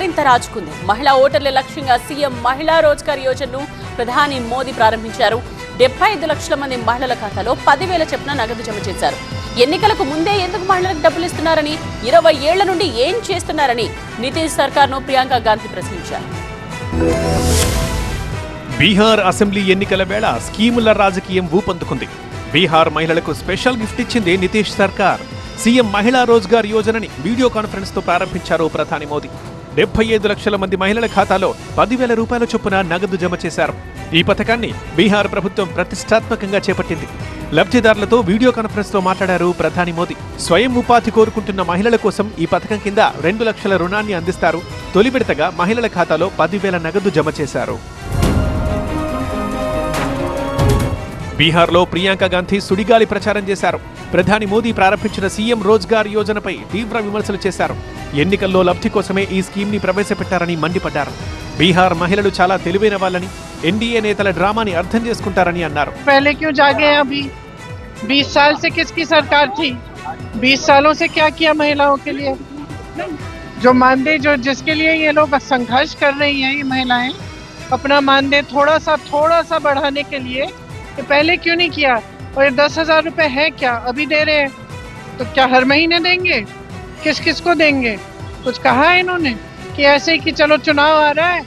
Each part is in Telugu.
మరింత రాజుకుంది. మహిళా ఓటర్ల లక్ష్యంగా సీఎం మహిళా రోజ్గార్ యోజనను ప్రధాని మోదీ ప్రారంభించారు. డెబ్బై ఐదు లక్షల మంది మహిళల ఖాతాలో పదివేల చొప్పున నగదు జమ చేశారు. ఎన్నికలకు ముందే ఎందుకు మహిళలకు డబ్బులు ఇస్తున్నారని ఇరవై ఏళ్ళ నుండి ఏం చేస్తున్నారని నితీష్ సర్కార్ను ప్రియాంక గాంధీ ప్రశ్నించారు. బీహార్ అసెంబ్లీ ఎన్నికల వేళ స్కీముల రాజకీయం ఊపందుకుంది. బీహార్ మహిళలకు స్పెషల్ గిఫ్ట్ ఇచ్చింది నితీష్ సర్కార్. సీఎం మహిళా రోజ్గార్ యోజనని వీడియో కాన్ఫరెన్స్తో ప్రారంభించారు ప్రధాని మోదీ. డెబ్బై ఐదు లక్షల మంది మహిళల ఖాతాలో పదివేల రూపాయల చొప్పున నగదు జమ చేశారు. ఈ పథకాన్ని బీహార్ ప్రభుత్వం ప్రతిష్టాత్మకంగా చేపట్టింది. లబ్ధిదారులతో వీడియో కాన్ఫరెన్స్లో మాట్లాడారు ప్రధాని మోదీ. స్వయం ఉపాధి కోరుకుంటున్న మహిళల కోసం ఈ పథకం కింద రెండు లక్షల రుణాన్ని అందిస్తారు. తొలి విడతగా మహిళల ఖాతాలో పదివేల నగదు జమ చేశారు. బీహార్లో ప్రియాంక గాంధీ సుడిగాలి ప్రచారం చేశారు ప్రధాని మోదీ ప్రారంభించిన సీఎం రోజ్గార్ యోజనపై తీవ్ర విమర్శలు చేశారు ఎన్నికల్లో లబ్ధి కోసమే ఈ స్కీమ్ ని ప్రవేశపెట్టారని మండిపడ్డారు బీహార్ మహిళలు చాలా తెలివైన వాళ్ళని ఎన్డీఏ నేతల డ్రామాని అర్థం చేసుకుంటారని అన్నారు पहले क्यों जागे हैं अभी बीस साल से किसकी सरकार थी बीस सालों से क्या किया महिलाओं के लिए जो मानदेय जो जिसके लिए ये लोग संघर्ष कर रही हैं ये महिलाएं अपना मानदेय थोड़ा सा थोड़ा सा बढ़ाने के लिए ये पहले क्यों नहीं किया? और ये दस हज़ार रुपये है क्या? अभी दे रहे हैं। तो क्या हर महीने देंगे? किस किस को देंगे? कुछ कहा है इन्होंने कि ऐसे ही कि चलो चुनाव आ रहा है,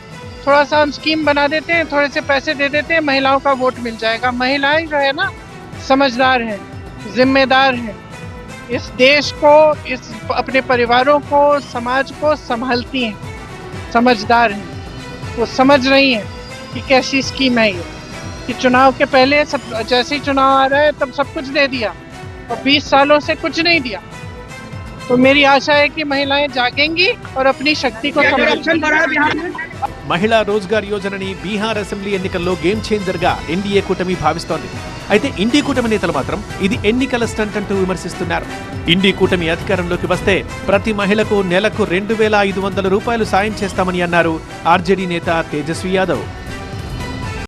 थोड़ा सा हम स्कीम बना देते हैं, थोड़े से पैसे दे देते हैं, महिलाओं का वोट मिल जाएगा। महिलाएँ जो है ना, समझदार है, जिम्मेदार है। इस देश को, इस अपने परिवारों को, समाज को संभालती हैं। समझदार हैं। वो समझ रही हैं कि कैसी स्कीम है ये। कि चुनाव के पहले सब जैसे ही चुनाव आ रहा है तब सब कुछ दे दिया और 20 सालों से कुछ नहीं दिया तो मेरी आशा है कि महिलाएं जागेंगी और अपनी शक्ति को समझेंगी మహిళా రోజ్గార్ యోజనని బీహార్ అసెంబ్లీ ఎన్నికల్లో గేమ్ చేంజర్ గా ఎన్డీఏ కూటమి భావిస్తోంది అయితే ఇండి కూటమి నేతలు మాత్రం ఇది ఎన్నికల స్టంట్ అంటూ విమర్శిస్తున్నారు ఇండి కూటమి అధికారంలోకి వస్తే ప్రతి మహిళకు నెలకు రెండు వేల ఐదు వందల రూపాయలు సాయం చేస్తామని అన్నారు ఆర్జేడీ నేత తేజస్వి యాదవ్